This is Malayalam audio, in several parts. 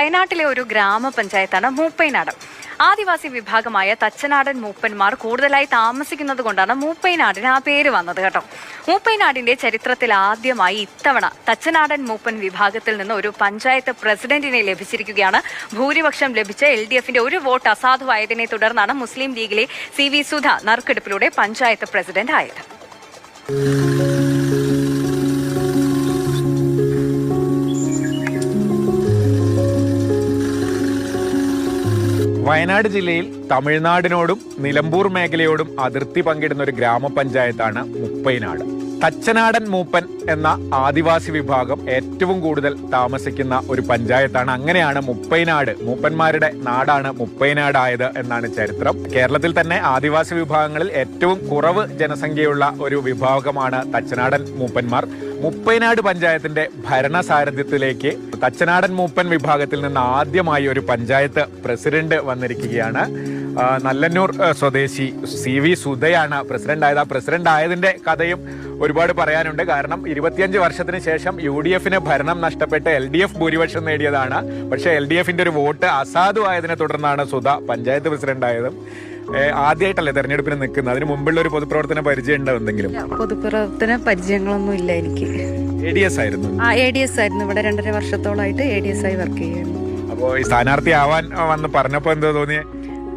വയനാട്ടിലെ ഒരു ഗ്രാമപഞ്ചായത്താണ് മൂപ്പൈനാട്. ആദിവാസി വിഭാഗമായ തച്ചനാടൻ മൂപ്പന്മാർ കൂടുതലായി താമസിക്കുന്നത് കൊണ്ടാണ് മൂപ്പൈനാടിന് ആ പേര് വന്നത് കേട്ടോ. മൂപ്പൈനാടിന്റെ ചരിത്രത്തിൽ ആദ്യമായി ഇത്തവണ തച്ചനാടൻ മൂപ്പൻ വിഭാഗത്തിൽ നിന്ന് ഒരു പഞ്ചായത്ത് പ്രസിഡന്റിനെ ലഭിച്ചിരിക്കുകയാണ്. ഭൂരിപക്ഷം ലഭിച്ച എൽ ഡി എഫിന്റെ ഒരു വോട്ട് അസാധുവായതിനെ തുടർന്നാണ് മുസ്ലിം ലീഗിലെ സി വി സുധ നറുക്കെടുപ്പിലൂടെ പഞ്ചായത്ത് പ്രസിഡന്റ് ആയത് വയനാട് ജില്ലയിൽ തമിഴ്നാടിനോടും നിലമ്പൂർ മേഖലയോടും അതിർത്തി പങ്കിടുന്ന ഒരു ഗ്രാമപഞ്ചായത്താണ് മുപ്പൈനാട്. തച്ചനാടൻ മൂപ്പൻ എന്ന ആദിവാസി വിഭാഗം ഏറ്റവും കൂടുതൽ താമസിക്കുന്ന ഒരു പഞ്ചായത്താണ്. അങ്ങനെയാണ് മുപ്പൈനാട് മൂപ്പന്മാരുടെ നാടാണ് മുപ്പൈനാടായത് എന്നാണ് ചരിത്രം. കേരളത്തിൽ തന്നെ ആദിവാസി വിഭാഗങ്ങളിൽ ഏറ്റവും കുറവ് ജനസംഖ്യയുള്ള ഒരു വിഭാഗമാണ് തച്ചനാടൻ മൂപ്പന്മാർ. മുപ്പൈനാട് പഞ്ചായത്തിന്റെ ഭരണസാരഥ്യത്തിലേക്ക് തച്ചനാടൻ മൂപ്പൻ വിഭാഗത്തിൽ നിന്ന് ആദ്യമായി ഒരു പഞ്ചായത്ത് പ്രസിഡന്റ് വന്നിരിക്കുകയാണ്. നല്ലന്നൂർ സ്വദേശി സി വി സുധയാണ് പ്രസിഡന്റ് ആയത് ആ പ്രസിഡന്റ് ആയതിന്റെ കഥയും ഒരുപാട് പറയാനുണ്ട്. കാരണം ഇരുപത്തിയഞ്ച് വർഷത്തിന് ശേഷം യു ഡി എഫിന് ഭരണം നഷ്ടപ്പെട്ട് എൽ ഡി എഫ് ഭൂരിപക്ഷം നേടിയതാണ്. പക്ഷേ എൽ ഡി എഫിന്റെ ഒരു വോട്ട് അസാധുവായതിനെ തുടർന്നാണ് സുധ പഞ്ചായത്ത് പ്രസിഡന്റ് ആയതും ആദ്യമായിട്ടല്ലേ തെരഞ്ഞെടുപ്പിന് നിൽക്കുന്നത്? അതിന് മുമ്പുള്ള ഒരു പൊതുപ്രവർത്തന പരിചയം ഉണ്ടോ എന്തെങ്കിലും? പൊതുപ്രവർത്തന പരിചയങ്ങളൊന്നും ഇല്ല എനിക്ക്. എ ഡി എസ് ആയിരുന്നു. ആ എ ഡി എസ് ആയിരുന്നു. ഇവിടെ രണ്ടര വർഷത്തോളമായിട്ട് എ ഡി എസ് ആയി വർക്ക് ചെയ്യുന്നു. അപ്പോ ഈ സ്ഥാനാർത്ഥി ആവാൻ വന്ന് പറഞ്ഞപ്പോ എന്താ തോന്നിയേ?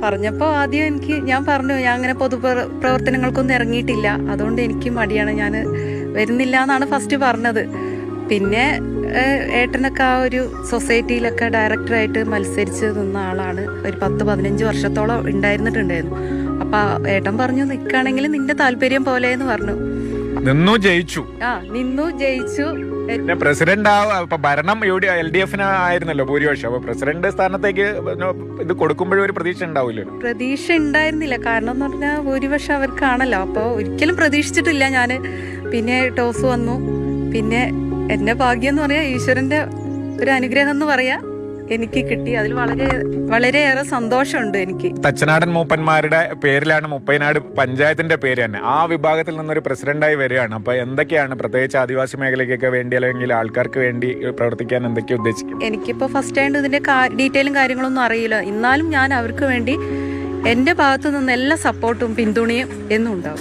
പറഞ്ഞപ്പോൾ ആദ്യം എനിക്ക് ഞാൻ പറഞ്ഞു ഞാൻ അങ്ങനെ പൊതു പ്രവർത്തനങ്ങൾക്കൊന്നും ഇറങ്ങിയിട്ടില്ല. അതുകൊണ്ട് എനിക്ക് മടിയാണ്. ഞാൻ വരുന്നില്ല എന്നാണ് ഫസ്റ്റ് പറഞ്ഞത്. പിന്നെ ഏട്ടനൊക്കെ ആ ഒരു സൊസൈറ്റിയിലൊക്കെ ഡയറക്ടറായിട്ട് മത്സരിച്ച് നിന്ന ആളാണ്. ഒരു പത്ത് പതിനഞ്ച് വർഷത്തോളം ഉണ്ടായിരുന്നിട്ടുണ്ടായിരുന്നു. അപ്പം ഏട്ടൻ പറഞ്ഞു നിൽക്കുകയാണെങ്കിൽ നിന്റെ താല്പര്യം പോലെ എന്ന് പറഞ്ഞു. നിന്നു ജയിച്ചു. ആ നിന്നു ജയിച്ചു. പിന്നെ പ്രസിഡന്റ് ആ ഇപ്പൊ ഭരണം യു ഡി എൽ ഡി എഫിന് ആയിരുന്നല്ലോ ഭൂരിപക്ഷം. അപ്പൊ പ്രസിഡന്റ് സ്ഥാനത്തേക്ക് ഇത് കൊടുക്കുമ്പോഴും ഒരു പ്രതീക്ഷ ഉണ്ടാവില്ലല്ലോ. പ്രതീക്ഷ ഉണ്ടായിരുന്നില്ല. കാരണം എന്ന് പറഞ്ഞാൽ ഭൂരിപക്ഷം അവർക്കാണല്ലോ. അപ്പോൾ ഒരിക്കലും പ്രതീക്ഷിച്ചിട്ടില്ല ഞാൻ പിന്നെ ടോസ് വന്നു. പിന്നെ എന്റെ ഭാഗ്യം എന്ന് പറയാ ഈശ്വരന്റെ ഒരു അനുഗ്രഹം എന്ന് പറയാ. എനിക്ക് കിട്ടി. അതിൽ വളരെ വളരെയേറെ സന്തോഷമുണ്ട് എനിക്ക്. തച്ചനാടൻ മൂപ്പന്മാരുടെ പേരിലാണ് മുപ്പൈനാട് പഞ്ചായത്തിന്റെ പേര് തന്നെ. ആ വിഭാഗത്തിൽ നിന്നൊരു പ്രസിഡന്റായി വരികയാണ്. അപ്പൊ എന്തൊക്കെയാണ് പ്രത്യേകിച്ച് ആദിവാസി മേഖലയ്ക്കൊക്കെ വേണ്ടി അല്ലെങ്കിൽ ആൾക്കാർക്ക് വേണ്ടി പ്രവർത്തിക്കാൻ എന്തൊക്കെ ഉദ്ദേശിക്കുന്നത്? എനിക്കിപ്പോ ഫസ്റ്റ് ആയിട്ട് ഇതിന്റെ ഡീറ്റെയിലും കാര്യങ്ങളൊന്നും അറിയില്ല. എന്നാലും ഞാൻ അവർക്ക് വേണ്ടി എന്റെ ഭാഗത്തു നിന്ന് എല്ലാ സപ്പോർട്ടും പിന്തുണയും എന്നും ഉണ്ടാവും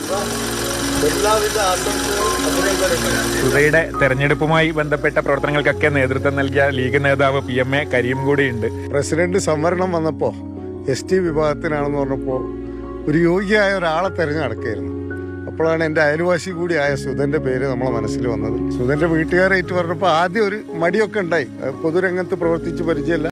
സുധയുടെ തെരഞ്ഞെടുപ്പുമായി ബന്ധപ്പെട്ട പ്രവർത്തനങ്ങൾക്കൊക്കെ നേതൃത്വം നൽകിയ ലീഗ് നേതാവ് പി എം എ കരീം കൂടിയുണ്ട്. പ്രസിഡന്റ് സംവരണം വന്നപ്പോൾ എസ് ടി വിഭാഗത്തിനാണെന്ന് പറഞ്ഞപ്പോൾ ഒരു യോഗ്യയായ ഒരാളെ തിരഞ്ഞെടുക്കായിരുന്നു അപ്പോഴാണ് എന്റെ അയൽവാസി കൂടിയായ സുധന്റെ പേര് നമ്മളെ മനസ്സിൽ വന്നത്. സുധന്റെ വീട്ടുകാരായിട്ട് പറഞ്ഞപ്പോൾ ആദ്യം ഒരു മടിയൊക്കെ ഉണ്ടായി. പൊതുരംഗത്ത് പ്രവർത്തിച്ച് പരിചയമില്ല.